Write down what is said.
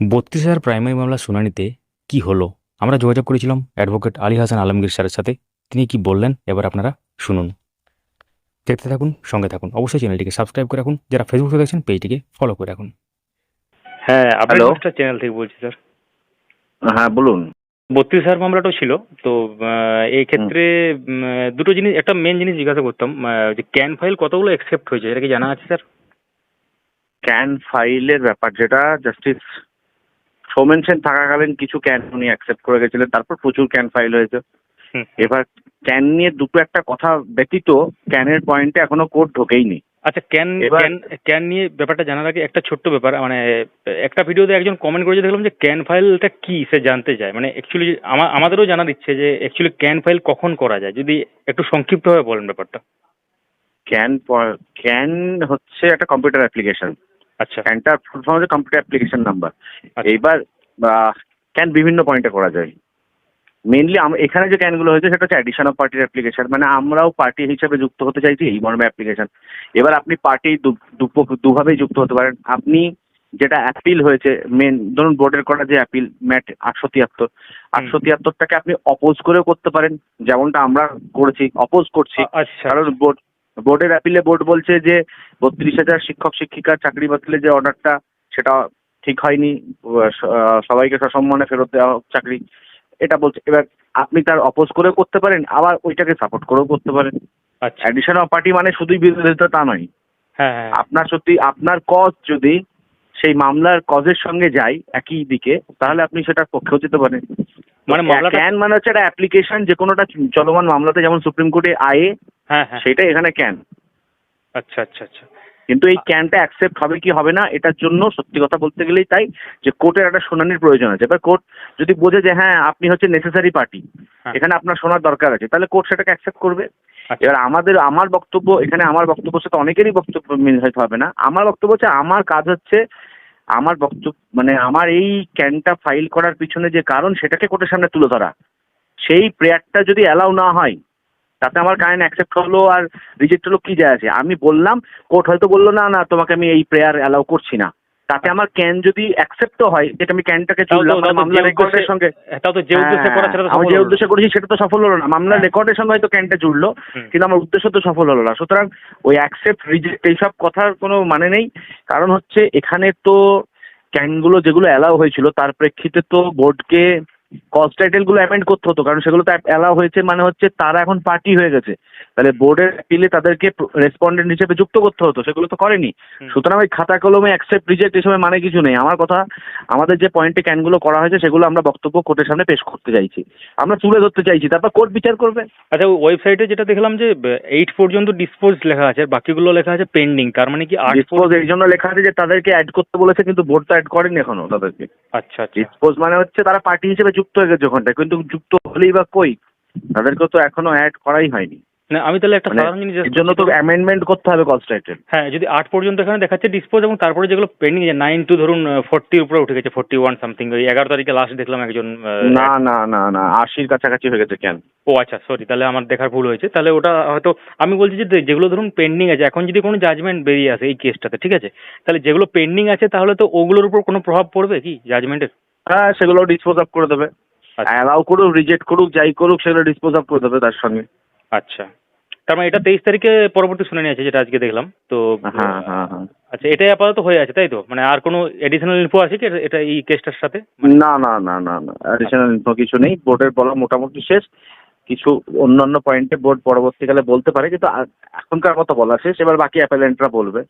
বত্রিশ হাজার প্রাইমারি মামলার শুনানিতে কি হলো? আমরা যোগাযোগ করেছিলাম অ্যাডভোকেট আলী হাসান আলমগীর স্যারের সাথে। তিনি কি বললেন? এবার আপনারা শুনুন। দেখতে থাকুন সঙ্গে থাকুন। অবশ্যই চ্যানেলটিকে সাবস্ক্রাইব করে রাখুন। যারা ফেসবুকে দেখছেন পেজটিকে ফলো করে রাখুন। হ্যাঁ? আপনার চ্যানেল থেকে বলছি স্যার হ্যাঁ বলুন। বত্রিশ হাজার মামলাটাও ছিল। তো এই ক্ষেত্রে দুটো জিনিস একটা মেন জিনিস জিজ্ঞাসা করতাম যে ক্যান ফাইল কতগুলো অ্যাকসেপ্ট হয়েছে? এটা কি জানা আছে স্যার ক্যান ফাইলের ব্যাপার যেটা জাস্টিস সৌমেন সেন থাকাকালীন কিছু ক্যান উনি অ্যাকসেপ্ট করে গেছিলেন তারপর প্রচুর ক্যান ফাইল হয়েছে। এবার ক্যান নিয়ে দুটো একটা কথা ব্যতীত ক্যানের পয়েন্টে এখনও কোর্ট ঢোকেইনি। আচ্ছা ক্যান ক্যান ক্যান নিয়ে ব্যাপারটা জানার আগে একটা ছোট্ট ব্যাপার মানে একটা ভিডিওতে একজন কমেন্ট করেছে দেখলাম যে ক্যান ফাইলটা কি সে জানতে চায়। মানে অ্যাকচুয়ালি আমাদেরও জানার ইচ্ছে যে অ্যাকচুয়ালি ক্যান ফাইল কখন করা যায়। যদি একটু সংক্ষিপ্তভাবে বলেন ব্যাপারটা। ক্যান ক্যান হচ্ছে একটা কম্পিউটার অ্যাপ্লিকেশন আচ্ছা। ক্যানটা ফুল ফর্ম হচ্ছে কম্পিউটার অ্যাপ্লিকেশন নাম্বার। এইবার ক্যান বিভিন্ন পয়েন্টে করা যায়। মেনলি এখানে যে ক্যানগুলো হয়েছে সেটা হচ্ছে অ্যাডিশন অফ পার্টির অ্যাপ্লিকেশন মানে আমরাও পার্টি হিসেবে যুক্ত হতে চাইছি এই মর্মে অ্যাপ্লিকেশন এবার আপনি পার্টি দুভাবেই যুক্ত হতে পারেন। আপনি যেটা অ্যাপিল হয়েছে মেন ধরুন বোর্ডের করা যে অ্যাপিল ম্যাট আটশো তিয়াত্তর। আটশো তিয়াত্তরটাকে আপনি অপোজ করেও করতে পারেন। যেমনটা আমরা করেছি অপোজ করছি। আচ্ছা। কারণ বোর্ড বোর্ডের অ্যাপিলে বোর্ড বলছে যে বত্রিশ হাজার শিক্ষক শিক্ষিকার চাকরি বাতিলের যে অর্ডারটা সেটা ঠিক হয়নি। সবাইকে সসম্মানে ফেরত দেওয়া হোক চাকরি। এটা বলছে। এবার আপনি তার অপোজ করেও করতে পারেন আবার ওইটাকে সাপোর্ট করেও করতে পারেন। অ্যাডিশন অফ পার্টি মানে শুধুই বিরোধিতা তা নয়। হ্যাঁ হ্যাঁ। আপনার সত্যি আপনার কজ যদি সেই মামলার কজের সঙ্গে যায় একই দিকে তাহলে আপনি সেটার পক্ষেও যেতে পারেন। মানে ক্যান মানে হচ্ছে একটা অ্যাপ্লিকেশন যে কোনোটা চলমান মামলাতে যেমন সুপ্রিম কোর্টে আয়ে সেটা এখানে ক্যান আচ্ছা আচ্ছা আচ্ছা। কিন্তু এই ক্যানটা অ্যাকসেপ্ট হবে কি হবে না এটার জন্য সত্যি কথা বলতে গেলেই তাই যে কোর্টের একটা শুনানির প্রয়োজন আছে। এবার কোর্ট যদি বোঝে যে হ্যাঁ আপনি হচ্ছে নেসেসারি পার্টি হ্যাঁ। এখানে আপনার শোনার দরকার আছে তাহলে কোর্ট সেটাকে অ্যাকসেপ্ট করবে। আচ্ছা। এবার আমাদের আমার বক্তব্য এখানে আমার বক্তব্যের সাথে অনেকেরই বক্তব্য মিল হয়তো হবে না। আমার বক্তব্য হচ্ছে আমার কাজ হচ্ছে আমার বক্তব্য মানে আমার এই ক্যানটা ফাইল করার পিছনে যে কারণ সেটাকে কোর্টের সামনে তুলে ধরা। সেই প্রেয়ারটা যদি অ্যালাউ না হয় তাতে আমার কারেন্ট অ্যাকসেপ্ট হলো আর রিজেক্ট হলো কি যায় আছে? আমি বললাম কোর্ট হয়তো বলল না না তোমাকে আমি এই প্রেয়ার অ্যালাউ করছি না। তাতে আমার ক্যান যদি অ্যাকসেপ্টও হয় যেটা আমি ক্যানটাকে মামলা যে রেকর্ডের সঙ্গে তাও তো যে উদ্দেশ্যে করা সেটা তো হ্যাঁ, আমি যে উদ্দেশ্যে করেছি সেটা তো সফল হলো না। মামলার হ্যাঁ। রেকর্ডের সঙ্গে হয়তো ক্যানটা জুড়লো কিন্তু আমার উদ্দেশ্য তো সফল হলো না। সুতরাং ওই অ্যাকসেপ্ট রিজেক্ট এইসব কথার কোনো মানে নেই। কারণ হচ্ছে এখানে তো ক্যানগুলো যেগুলো অ্যালাউ হয়েছিল তার প্রেক্ষিতে তো বোর্ডকে কজ টাইটেলগুলো অ্যামেন্ড করতে হতো, কারণ সেগুলো তো অ্যালাউ হয়েছে মানে হচ্ছে তারা এখন পার্টি হয়ে গেছে। তাহলে বোর্ডের অ্যাপিলে তাদেরকে রেসপন্ডেন্ট হিসেবে যুক্ত করতে হতো সেগুলো তো করেনি। সুতরাং ওই খাতা কলমে অ্যাকসেপ্ট রিজেক্ট এসবের মানে কিছু নেই। আমার কথা আমাদের যে পয়েন্টে ক্যানগুলো করা হয়েছে সেগুলো আমরা বক্তব্য কোর্টের সামনে পেশ করতে চাইছি। আমরা তুলে ধরতে চাইছি তারপর কোর্ট বিচার করবে। আচ্ছা ওয়েবসাইটে যেটা দেখলাম যে এইট পর্যন্ত ডিসপোজ লেখা আছে আর বাকিগুলো লেখা আছে পেন্ডিং তার মানে কি ডিসপোজ এই জন্য লেখা আছে যে তাদেরকে অ্যাড করতে বলেছে কিন্তু বোর্ড তো অ্যাড করেনি এখনও তাদেরকে। আচ্ছা আচ্ছা। ডিসপোজ মানে হচ্ছে তারা পার্টি হিসেবে যুক্ত হয়ে গেছে ওখানটায় কিন্তু যুক্ত হলেই বা কই? তাদেরকে তো এখনও অ্যাড করাই হয়নি। না আমি তাহলে একটা মানে সাধারণ জিনিস এর জন্য তো অ্যামেন্ডমেন্ট করতে হবে হ্যাঁ যদি আট পর্যন্ত এখানে দেখাচ্ছে ডিসপোজ এবং তারপরে যেগুলো পেন্ডিং আছে নাইন টু ধরুন ফোর্টির উপরে উঠে গেছে ফোর্টি ওয়ান সামথিং ওই এগারো তারিখে লাস্ট দেখলাম একজন না না না না আশির কাছাকাছি হয়ে গেছে কেন? ও আচ্ছা সরি তাহলে আমার দেখার ভুল হয়েছে। তাহলে ওটা হয়তো আমি বলছি যে যেগুলো ধরুন পেন্ডিং আছে এখন যদি কোনো জাজমেন্ট বেরিয়ে আসে এই কেসটাতে ঠিক আছে? তাহলে যেগুলো পেন্ডিং আছে তাহলে তো ওগুলোর উপর কোনো প্রভাব পড়বে কি জাজমেন্টের হ্যাঁ সেগুলো ডিসপোজ অফ করে দেবে। আচ্ছা। অ্যালাউ করুক রিজেক্ট করুক যাই করুক সেগুলো ডিসপোজ অফ করে দেবে তার সঙ্গে। আচ্ছা। তার মানে এটা তেইশ তারিখে পরবর্তী শুনানি আছে যেটা আজকে দেখলাম। তো হ্যাঁ হ্যাঁ হ্যাঁ আচ্ছা এটাই আপাতত হয়ে আছে তাই তো? মানে আর কোনো এডিশনাল ইনফো আছে কি এটা- এটা এই কেসটার সাথে? না না না না না। এডিশনাল ইনফো কিছু নেই। বোর্ডের বলা মোটামুটি শেষ। কিছু অন্যান্য পয়েন্টে বোর্ড পরবর্তীকালে বলতে পারে কিন্তু এখনকার মতো বলা শেষ। এবার বাকি অ্যাপেলেন্টরা বলবে।